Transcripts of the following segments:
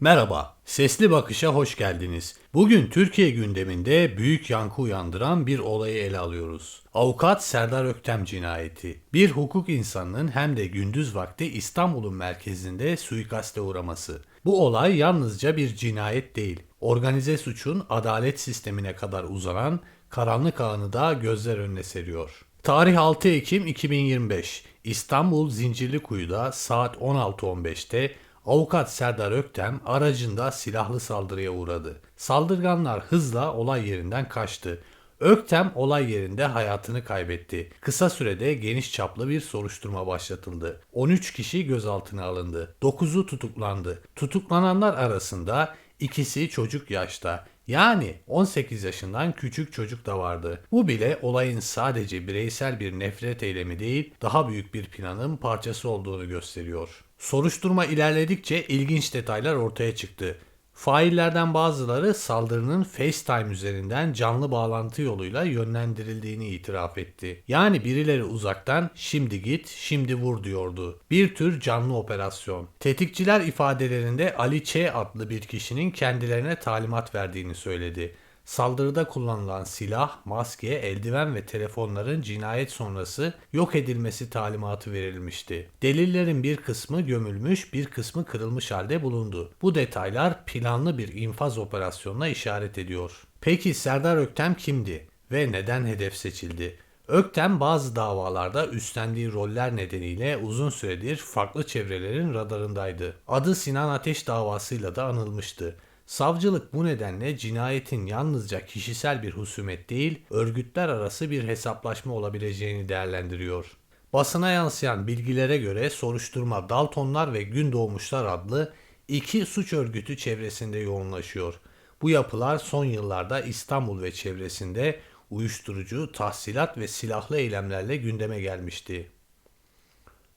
Merhaba, Sesli Bakış'a hoş geldiniz. Bugün Türkiye gündeminde büyük yankı uyandıran bir olayı ele alıyoruz. Avukat Serdar Öktem cinayeti. Bir hukuk insanının hem de gündüz vakti İstanbul'un merkezinde suikaste uğraması. Bu olay yalnızca bir cinayet değil, organize suçun adalet sistemine kadar uzanan karanlık ağını da gözler önüne seriyor. Tarih 6 Ekim 2025. İstanbul Zincirlikuyu'da saat 16.15'te Avukat Serdar Öktem aracında silahlı saldırıya uğradı. Saldırganlar hızla olay yerinden kaçtı. Öktem olay yerinde hayatını kaybetti. Kısa sürede geniş çaplı bir soruşturma başlatıldı. 13 kişi gözaltına alındı. 9'u tutuklandı. Tutuklananlar arasında ikisi çocuk yaşta. Yani 18 yaşından küçük çocuk da vardı. Bu bile olayın sadece bireysel bir nefret eylemi değil, daha büyük bir planın parçası olduğunu gösteriyor. Soruşturma ilerledikçe ilginç detaylar ortaya çıktı. Faillerden bazıları saldırının FaceTime üzerinden canlı bağlantı yoluyla yönlendirildiğini itiraf etti. Yani birileri uzaktan şimdi git, şimdi vur diyordu. Bir tür canlı operasyon. Tetikçiler ifadelerinde Ali Ç adlı bir kişinin kendilerine talimat verdiğini söyledi. Saldırıda kullanılan silah, maske, eldiven ve telefonların cinayet sonrası yok edilmesi talimatı verilmişti. Delillerin bir kısmı gömülmüş, bir kısmı kırılmış halde bulundu. Bu detaylar planlı bir infaz operasyonuna işaret ediyor. Peki Serdar Öktem kimdi ve neden hedef seçildi? Öktem bazı davalarda üstlendiği roller nedeniyle uzun süredir farklı çevrelerin radarındaydı. Adı Sinan Ateş davasıyla da anılmıştı. Savcılık bu nedenle cinayetin yalnızca kişisel bir husumet değil, örgütler arası bir hesaplaşma olabileceğini değerlendiriyor. Basına yansıyan bilgilere göre soruşturma Daltonlar ve Gündoğmuşlar adlı iki suç örgütü çevresinde yoğunlaşıyor. Bu yapılar son yıllarda İstanbul ve çevresinde uyuşturucu, tahsilat ve silahlı eylemlerle gündeme gelmişti.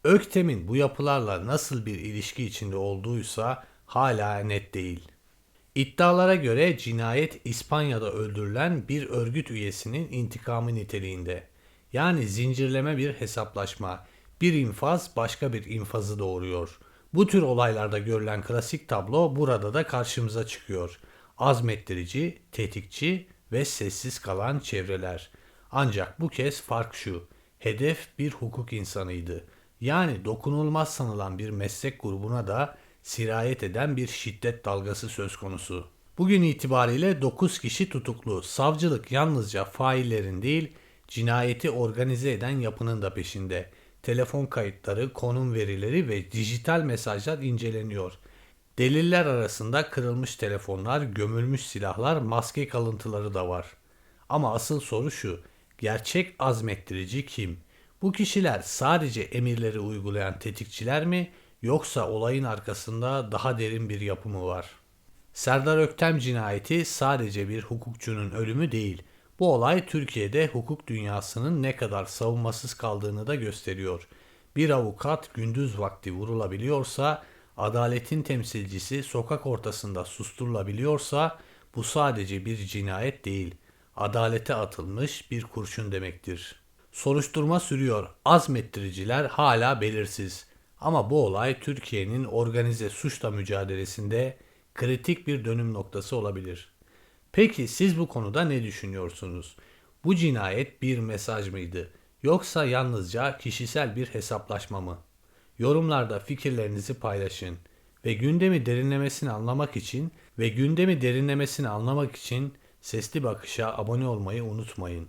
Öktem'in bu yapılarla nasıl bir ilişki içinde olduğuysa hala net değil. İddialara göre cinayet İspanya'da öldürülen bir örgüt üyesinin intikamı niteliğinde. Yani zincirleme bir hesaplaşma. Bir infaz başka bir infazı doğuruyor. Bu tür olaylarda görülen klasik tablo burada da karşımıza çıkıyor. Azmettirici, tetikçi ve sessiz kalan çevreler. Ancak bu kez fark şu. Hedef bir hukuk insanıydı. Yani dokunulmaz sanılan bir meslek grubuna da sirayet eden bir şiddet dalgası söz konusu. Bugün itibariyle 9 kişi tutuklu. Savcılık yalnızca faillerin değil, cinayeti organize eden yapının da peşinde. Telefon kayıtları, konum verileri ve dijital mesajlar inceleniyor. Deliller arasında kırılmış telefonlar, gömülmüş silahlar, maske kalıntıları da var. Ama asıl soru şu, gerçek azmettirici kim? Bu kişiler sadece emirleri uygulayan tetikçiler mi Yoksa olayın arkasında daha derin bir yapı mı var? Serdar Öktem cinayeti sadece bir hukukçunun ölümü değil. Bu olay Türkiye'de hukuk dünyasının ne kadar savunmasız kaldığını da gösteriyor. Bir avukat gündüz vakti vurulabiliyorsa, adaletin temsilcisi sokak ortasında susturulabiliyorsa bu sadece bir cinayet değil, adalete atılmış bir kurşun demektir. Soruşturma sürüyor. Azmettiriciler hala belirsiz. Ama bu olay Türkiye'nin organize suçla mücadelesinde kritik bir dönüm noktası olabilir. Peki siz bu konuda ne düşünüyorsunuz? Bu cinayet bir mesaj mıydı? Yoksa yalnızca kişisel bir hesaplaşma mı? Yorumlarda fikirlerinizi paylaşın ve gündemi derinlemesini anlamak için ve gündemi derinlemesini anlamak için Sesli Bakış'a abone olmayı unutmayın.